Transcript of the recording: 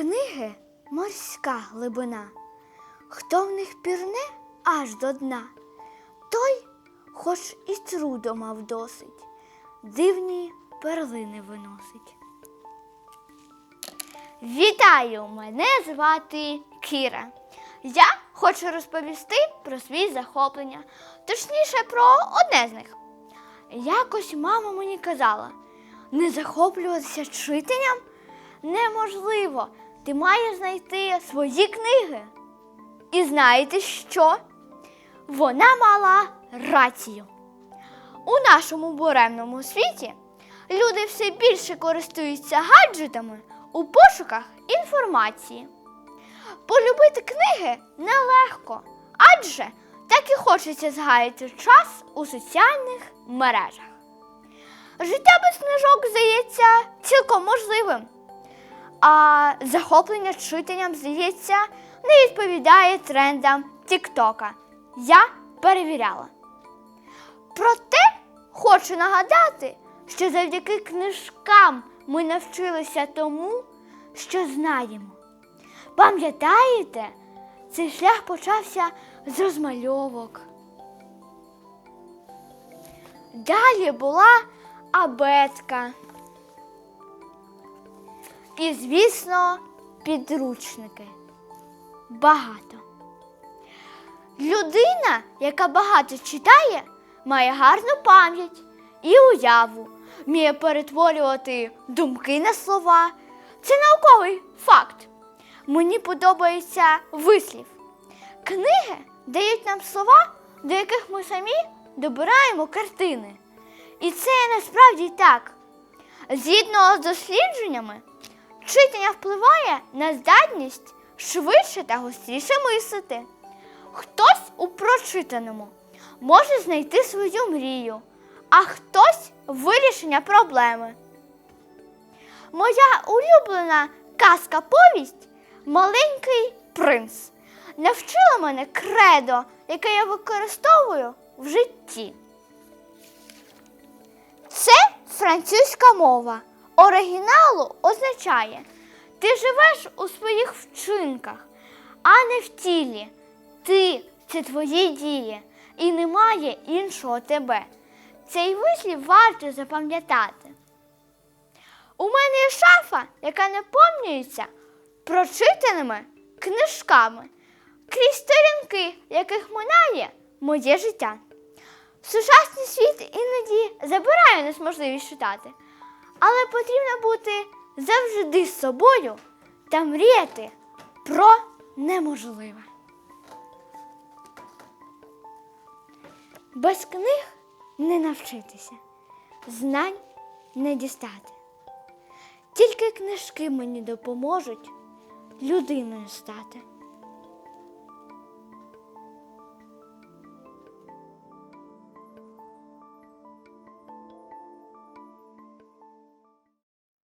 Книги морська глибина. Хто в них пірне аж до дна, той, хоч і трудо мав досить, дивні перлини виносить. Вітаю! Мене звати Кіра. Я хочу розповісти про свої захоплення, точніше про одне з них. Якось мама мені казала, не захоплюватися читанням неможливо. Ти маєш знайти свої книги. І знаєте що? Вона мала рацію. У нашому буремному світі люди все більше користуються гаджетами у пошуках інформації. Полюбити книги нелегко, адже так і хочеться згаяти час у соціальних мережах. Життя без книжок здається цілком можливим, а захоплення читанням, здається, не відповідає трендам Тіктока. Я перевіряла. Проте хочу нагадати, що завдяки книжкам ми навчилися тому, що знаємо. Пам'ятаєте, цей шлях почався з розмальовок. Далі була абетка. І, звісно, підручники. Багато. Людина, яка багато читає, має гарну пам'ять і уяву, вміє перетворювати думки на слова. Це науковий факт. Мені подобається вислів. Книги дають нам слова, до яких ми самі добираємо картини. І це насправді так. Згідно з дослідженнями, читання впливає на здатність швидше та гостріше мислити. Хтось у прочитаному може знайти свою мрію, а хтось вирішення проблеми. Моя улюблена казка повість Маленький принц навчила мене кредо, яке я використовую в житті. Це французька мова. Оригіналу означає ти живеш у своїх вчинках, а не в тілі. Ти це твої дії, і немає іншого тебе. Цей вислів варто запам'ятати. У мене є шафа, яка наповнюється прочитаними книжками, крізь сторінки, яких минає моє життя. Сучасний світ іноді забирає у нас можливість читати, але потрібно бути завжди з собою та мріяти про неможливе. Без книг не навчитися, знань не дістати. Тільки книжки мені допоможуть людиною стати.